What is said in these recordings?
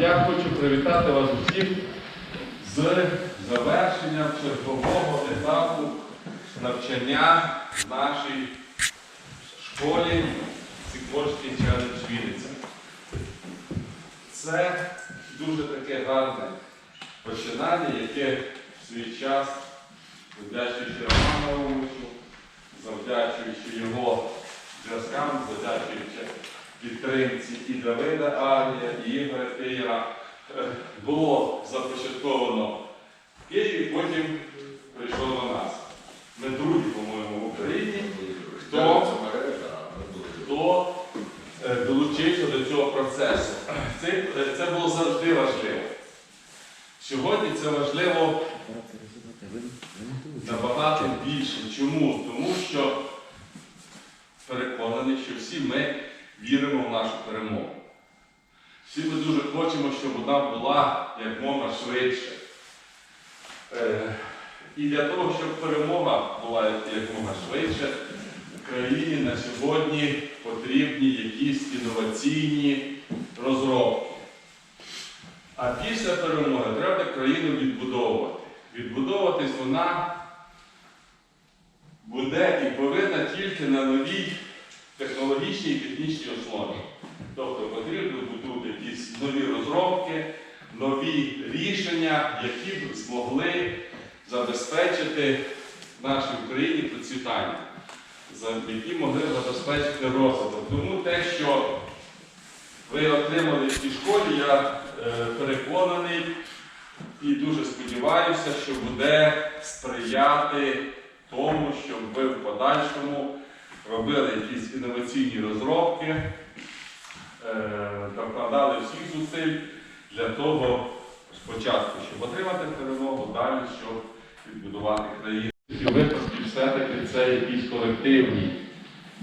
Я хочу привітати вас усіх з завершенням чергового етапу навчання в нашій школі Сікорський челендж Вінниця. Це дуже таке гарне починання, яке в свій час, завдячуючи Романовичу, завдячуючи його зв'язкам, завдячуючи підтримці і Давида Арія, і Ігоря Тиєра, е, було започатковано в Києві, потім прийшло до нас. Ми другі, по-моєму, в Україні, хто, хто е, долучився до цього процесу. Це, це було завжди важливо. Сьогодні це важливо набагато більше. Чому? Тому що переконаний, що всі ми віримо в нашу перемогу. Всі ми дуже хочемо, щоб вона була як мова швидше. Е, І для того, щоб перемога була як мова швидше, країні на сьогодні потрібні якісь інноваційні розробки. А після перемоги треба країну відбудовувати. Відбудовуватись вона буде і повинна тільки на новій технологічній і технічній основі. Тобто потрібно будуть якісь нові розробки, нові рішення, які б змогли забезпечити нашій Україні процвітання, які могли забезпечити розвиток. Тому те, що ви отримали в цій школі, я е, переконаний і дуже сподіваюся, що буде сприяти тому, щоб ви в подальшому робили якісь інноваційні розробки, е, докладали всіх зусиль для того, спочатку, щоб отримати перемогу, далі, щоб відбудувати країну. І випадки все-таки це якісь колективні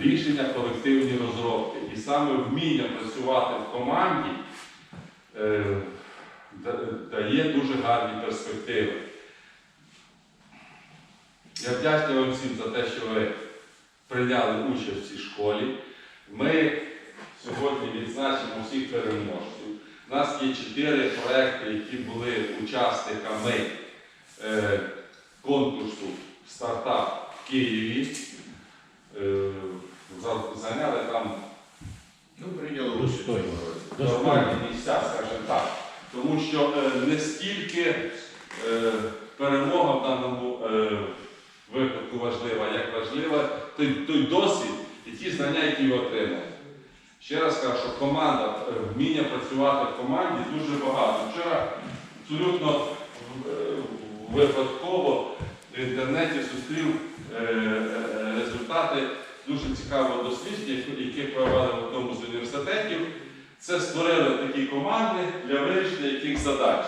рішення, колективні розробки. І саме вміння працювати в команді е, дає дуже гарні перспективи. Я вдячний вам всім за те, що ви прийняли участь в цій школі. Ми сьогодні відзначимо всіх переможців. У нас є чотири проекти, які були учасниками е, конкурсу стартап в Києві. Е, зайняли там Ну, прийняли участь. нормальні місця, скажімо так. Тому що е, не стільки е, перемога в даному е, випадку важлива, як важлива той, той досвід і ті знання, які ви отримали. Ще раз кажу, що команда, е, вміння працювати в команді дуже багато. Вчора абсолютно е, випадково в інтернеті зустрів е, результати дуже цікавого дослідження, яке провели в одному з університетів. Це створили такі команди для вирішення яких задач.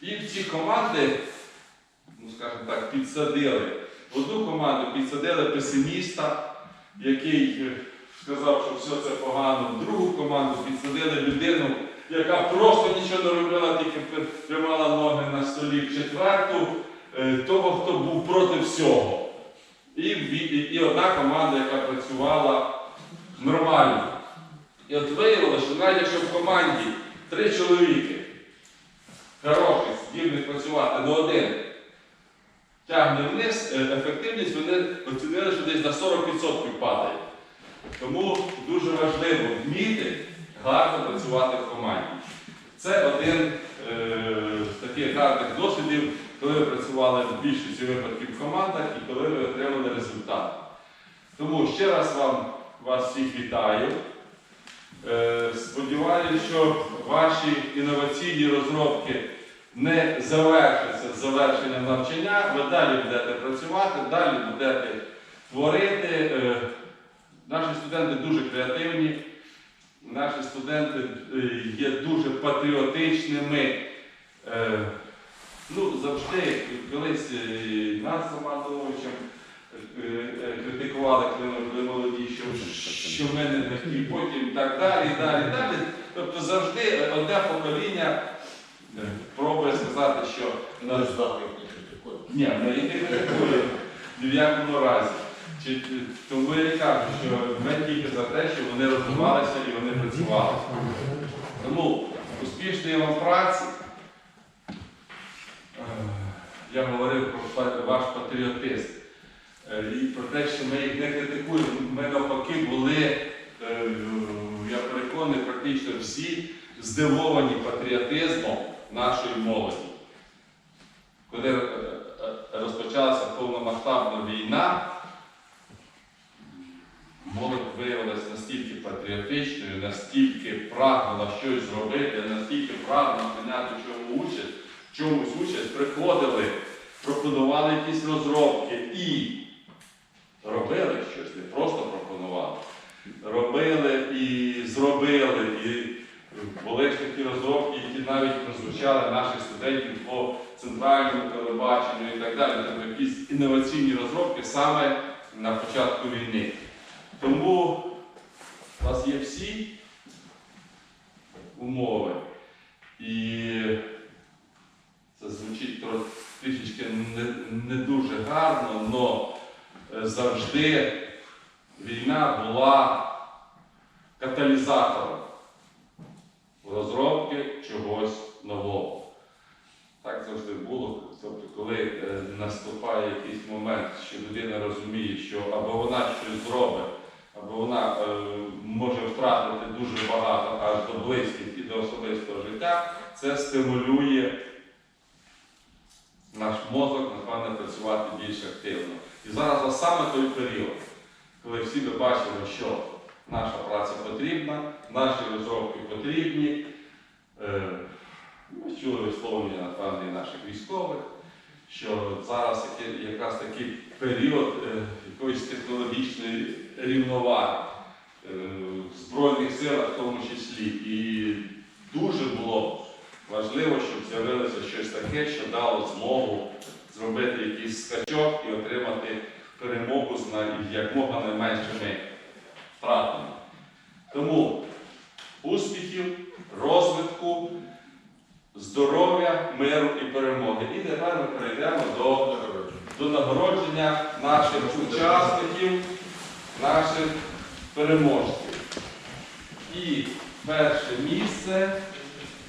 І ці команди, ну скажімо так, підсадили. В одну команду підсадили песиміста, який е, сказав, що все це погано. В другу команду підсадили людину, яка просто нічого не робила, тільки тримала ноги на столі. В четверту е, того, хто був проти всього. І, і, і одна команда, яка працювала нормально. І от виявилося, що навіть якщо в команді три чоловіки хороших, здібних працювати, але один тягне вниз, е, ефективність вони оцінили, що десь на 40% падає. Тому дуже важливо вміти гарно працювати в команді. Це один е, з таких гарних досвідів, коли ви працювали в більшості випадків в командах і коли ви отримали результат. Тому ще раз вам вас всіх вітаю. Е, Сподіваюся, що ваші інноваційні розробки не завершаться з завершенням навчання. Ви далі будете працювати, далі будете творити. Е, Наші студенти дуже креативні, наші студенти е, є дуже патріотичними. Е, Ну, завжди колись нас е, критикували, коли молоді, що, що ми не такі, потім так далі, далі, далі. Тобто завжди одне покоління що здатний ні, ми їх не критикуємо в якому разі. Чи- Тому я кажу, що ми тільки за те, що вони розвивалися і вони працювали. Тому успішної вам праці. Е, Я говорив про ваш патріотизм Е, і про те, що ми їх не критикуємо. Ми навпаки були, е, я переконаний, практично всі здивовані патріотизмом нашої молоді. Коли е, е, розпочалася повномасштабна війна, молодь виявилася настільки патріотичною, настільки прагнула щось зробити, настільки прагнула прийняти чому участь, чомусь участь, приходили, пропонували якісь розробки і робили щось, не просто пропонували. Робили і зробили, і були такі розробки, які навіть прозвучали наших студентів по центральному телебаченню і так далі. Тобто якісь інноваційні розробки саме на початку війни. Тому у вас є всі умови. І це звучить трішечки не, не дуже гарно, але завжди війна була каталізатором розробки чогось нового. Так завжди було. Тобто, коли е, наступає якийсь момент, що людина розуміє, що або вона щось зробить, або вона е, може втратити дуже багато аж до близьких і до особистого життя, це стимулює наш мозок, напевне, працювати більш активно. І зараз саме той період, коли всі ми бачимо, що наша праця потрібна, наші розробки потрібні. Чули висловлення, напевне, і наших військових, що зараз якраз такий період е, якоїсь технологічної рівноваги е, в Збройних силах в тому числі. І дуже було важливо, щоб з'явилося щось таке, що дало змогу зробити якийсь скачок і отримати перемогу з якмога найменшими втратами. Тому успіхів, розвитку, здоров'я, миру і перемоги. І тепер ми перейдемо до, до нагородження наших учасників, наших переможців. І перше місце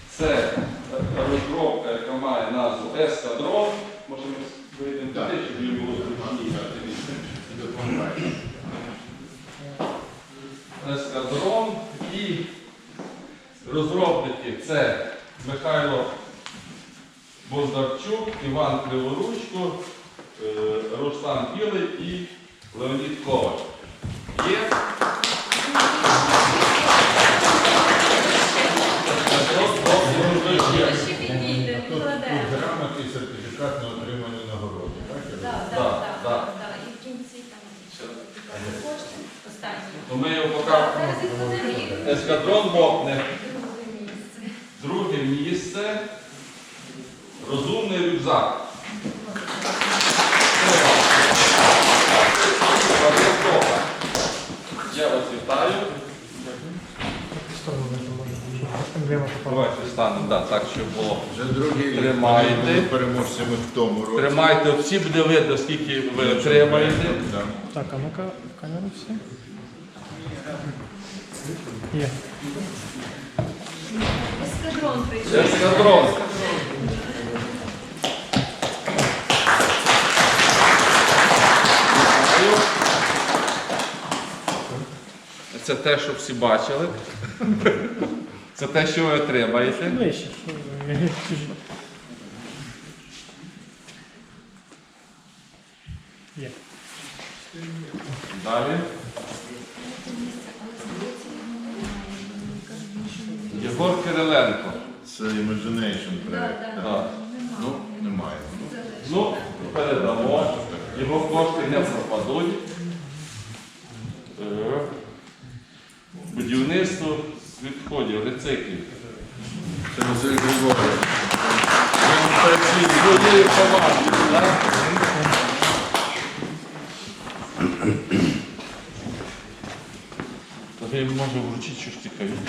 це розробка, яка має назву Ескадрон. Може ми вийдемо туди, щоб їм було зручніше. Ескадрон і розробники це Михайло Бондарчук, Іван Криворучко, е, Руслан Білий і Леонід Ковач. Є? Грамоти і сертифікат на отримання нагороди. Так, Так. І в кінці там кошти останні. Ми його поки ескадрон мокне. друге місце. Друге місце розумний рюкзак. Вадим Коха. Я вас вітаю. Давайте станемо, да, так, щоб було. Вже другий рік Тримайте. ми були переможцями в тому році. Тримайте, всі буде видно, скільки ви отримаєте. Да. Так, а ну-ка, в камеру все. Є. Ескадрон прийшов. Ескадрон. Це те, що всі бачили. Це те, що ви отримаєте. Ближче. що ви. Є. Далі. Єгор Кириленко. Це Imagination проект. Так. Ну, немає. Ну, передамо. Його кошти не пропадуть. Е, Будівництво з відходів. Це Василь Григорович. Так? То ви вручити щось цікавіше.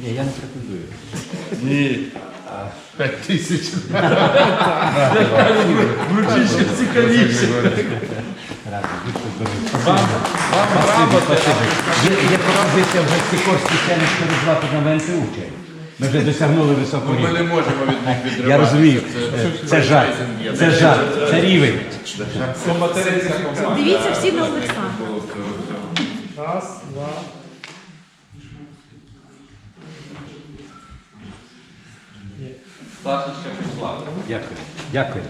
Ні, я не претендую. Ні. П'ять тисяч. Вручіть ще цікавіше. Вам, вам грамоти. Є, є пропозиція вже Сікорський селищ перезвати на ВНТУ. чи? Ми вже досягнули високого Ми не рівня. можемо від них відриватися. Я розумію, Е, це жарт, це жарт, це рівень. Це материнська компанія. Дивіться всі на Олександра. Раз, два. Є. Сашечка пішла. Дякую. Дякую.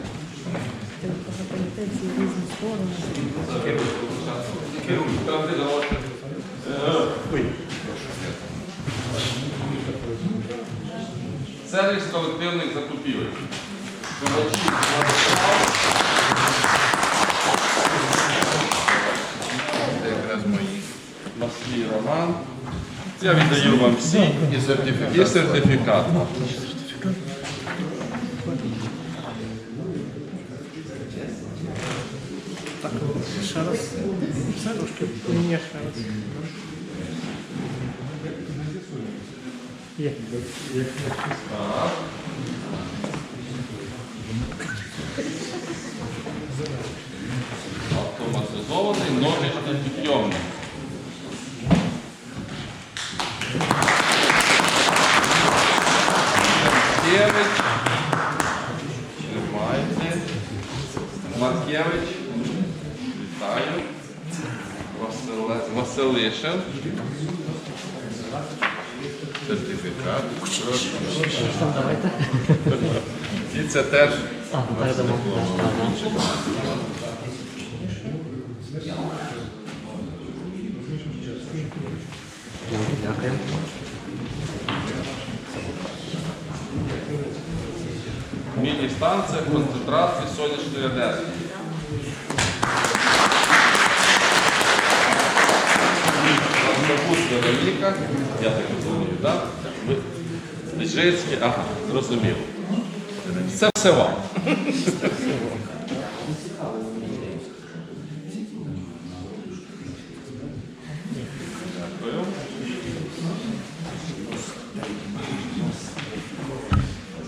Сервіс колективних закупівель. Це якраз мої. Маслій Роман. Я віддаю вам всі. І сертифікат. І сертифікат. Так, ще раз. Все трошки. Ні. Є. Автоматизований ножичний підйомник. Маркевич. Тримайте. Маркевич. Вітаю. Василе... Сертифікат. І це теж Дякую. міні-станція концентрації сонячної енергії. Бабусь Вероніка, я так розумію, так? Ви ага, зрозуміло. Це все вам.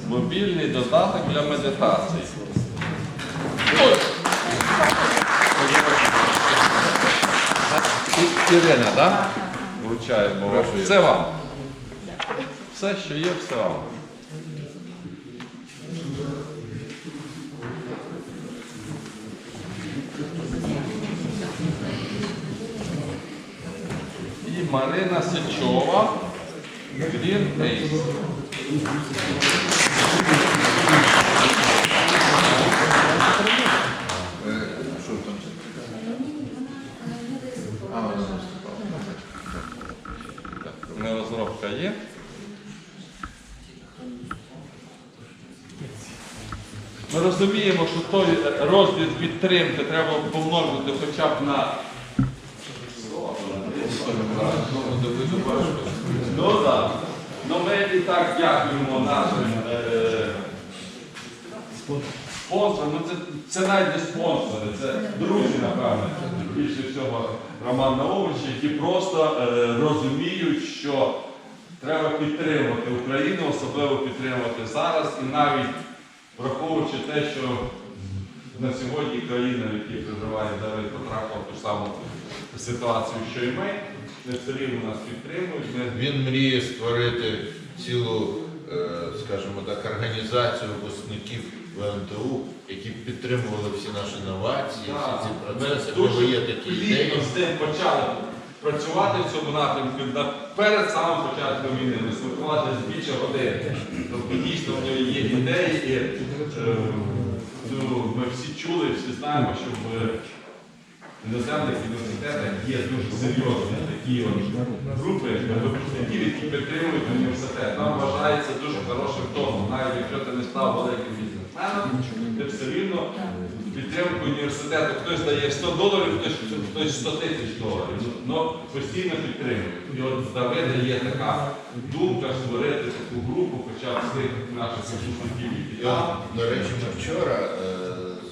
Мобільний додаток для медитації. Ірина, так? Вручаємо вам. Це вам. Все, що є, все вам. І Марина Сичова, Green Ace. Мене розробка є. Ми розуміємо, що той розділ підтримки треба помножити хоча б на. Ну так. Ну ми і так дякуємо нашим е, спонсорам. Це, це навіть не спонсори, це друзі, напевно, більше всього Роман Наумович, які просто е, розуміють, що треба підтримувати Україну, особливо підтримувати зараз, і навіть враховуючи те, що на сьогодні країна, в якій проживає Давид, потрапила ту саму ситуацію, що і ми, не все рівно нас підтримують. Ми Він мріє створити цілу, е, скажімо так, організацію випускників ВНТУ, які підтримували всі наші новації, всі ці процеси. Нього є такі ідеї. з тим почали працювати в цьому напрямку перед самим початком війни. Ми спілкувалися більше години. Тобто дійсно в нього є ідеї, і е, ну, ми всі чули, всі знаємо, що в іноземних університетах є дуже серйозні такі групи випускників, які підтримують університет. Там вважається дуже хорошим тоном, навіть якщо ти не став великим бізнесменом, ти все рівно підтримку університету. Хтось дає 100 доларів, хтось, хтось 100 тисяч доларів. Ну постійно підтримують. І от з Давида є така думка створити таку групу, хоча б з тих наших там. До речі, ми вчора е,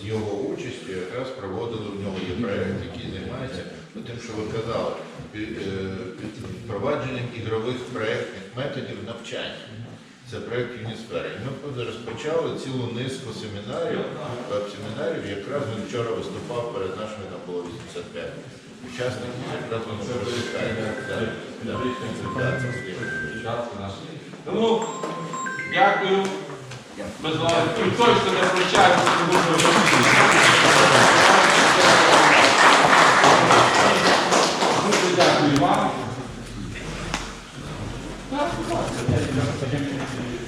з його участю якраз проводили в нього є проєкт, який займається тим, що ви казали, е, впровадженням ігрових проєктних методів навчання. Це проект Юнісфера. І ми розпочали цілу низку семінарів, веб-семінарів. Якраз він вчора виступав перед нашими, там було 85 учасників, якраз це слід. Тому дякую. Без вас точно не прощаємося, тому що Дуже дякую вам. Thank you.